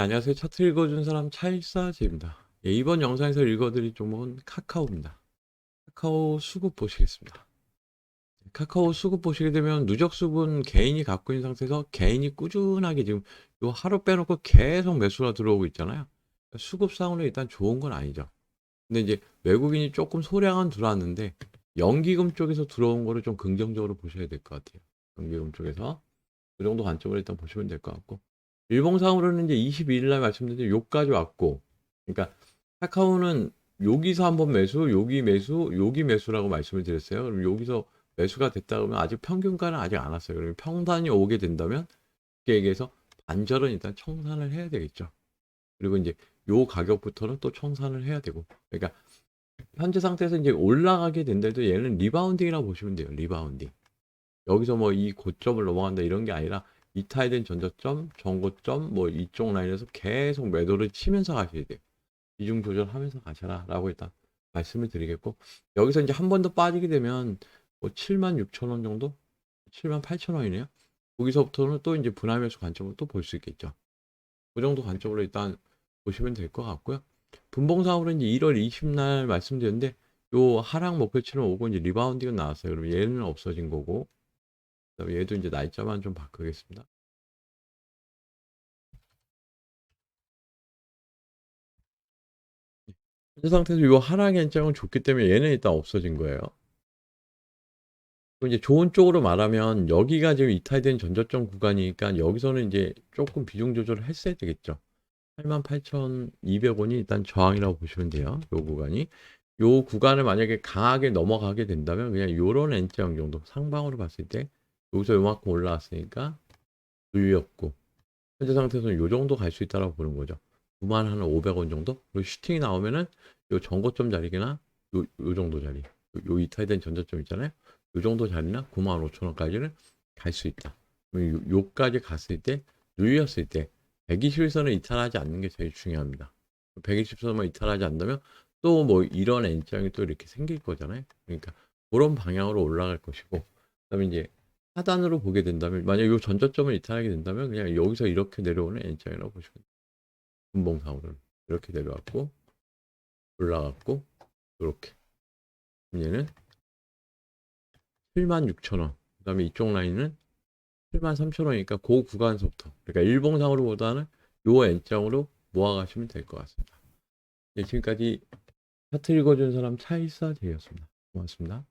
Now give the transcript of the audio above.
네, 안녕하세요. 차트 읽어준 사람 차일사제입니다. 예, 이번 영상에서 읽어드릴 종목은 카카오입니다. 카카오 수급 보시겠습니다. 카카오 수급 보시게 되면 누적 수급은 개인이 갖고 있는 상태에서 개인이 꾸준하게 지금 요 하루 빼놓고 계속 매수가 들어오고 있잖아요. 수급상으로 일단 좋은 건 아니죠. 근데 이제 외국인이 조금 소량은 들어왔는데 연기금 쪽에서 들어온 거를 좀 긍정적으로 보셔야 될 것 같아요. 연기금 쪽에서 그 정도 관점으로 일단 보시면 될 것 같고 일봉상으로는 이제 22일 날 말씀드린 요까지 왔고 그러니까 카카오는 여기서 한번 매수, 여기 매수, 여기 매수라고 말씀을 드렸어요. 그럼 여기서 매수가 됐다 그러면 아직 평균가는 아직 안 왔어요. 그러면 평단이 오게 된다면 쉽게 얘기해서 반절은 일단 청산을 해야 되겠죠. 그리고 이제 요 가격부터는 또 청산을 해야 되고 그러니까 현재 상태에서 이제 올라가게 된다도 얘는 리바운딩이라고 보시면 돼요. 리바운딩. 여기서 뭐 이 고점을 넘어간다 이런 게 아니라 이탈된 전저점, 전고점 뭐 이쪽 라인에서 계속 매도를 치면서 가셔야 돼요. 비중 조절하면서 가셔라 라고 일단 말씀을 드리겠고 여기서 이제 한 번 더 빠지게 되면 뭐 7만 6천 원 정도? 7만 8천 원이네요. 거기서부터는 또 이제 분할 매수 관점으로 또 볼 수 있겠죠. 그 정도 관점으로 일단 보시면 될 것 같고요. 분봉상으로 이제 1월 20날 말씀드렸는데 요 하락 목표치는 오고 이제 리바운딩은 나왔어요. 그럼 얘는 없어진 거고 얘도 이제 날짜만 좀 바꾸겠습니다. 현재 상태에서 요 하락의 현장은 좋기 때문에 얘는 일단 없어진 거예요. 이제 좋은 쪽으로 말하면 여기가 지금 이탈된 전저점 구간이니까 여기서는 이제 조금 비중 조절을 했어야 되겠죠. 88,200원이 일단 저항이라고 보시면 돼요. 요 구간이. 요 구간을 만약에 강하게 넘어가게 된다면 그냥 요런 N자형 정도 상방으로 봤을 때 여기서 요만큼 올라왔으니까 눌렸고 현재 상태에서는 요 정도 갈 수 있다라고 보는 거죠. 9만 한 500원 정도? 그리고 슈팅이 나오면은 요 전고점 자리나 요, 요 정도 자리. 요, 요 이탈된 전저점 있잖아요. 요 정도 자리나 9만 5천 원까지는 갈 수 있다. 요, 요까지 갔을 때 눌렸을 때 120선을 이탈하지 않는 게 제일 중요합니다. 120선만 이탈하지 않다면 또 뭐 이런 N장이 또 이렇게 생길 거잖아요. 그러니까 그런 방향으로 올라갈 것이고 그다음에 이제 하단으로 보게 된다면 만약 요 전저점을 이탈하게 된다면 그냥 여기서 이렇게 내려오는 N장이라고 보시면 돼요. 분봉상으로는 이렇게 내려왔고 올라갔고 이렇게. 얘는 76,000원. 그 다음에 이쪽 라인은 73,000원이니까 그 구간서부터. 그러니까 일봉상으로 보다는 요 N장으로 모아가시면 될 것 같습니다. 네, 지금까지 차트 읽어준 사람 차일사 제였습니다. 고맙습니다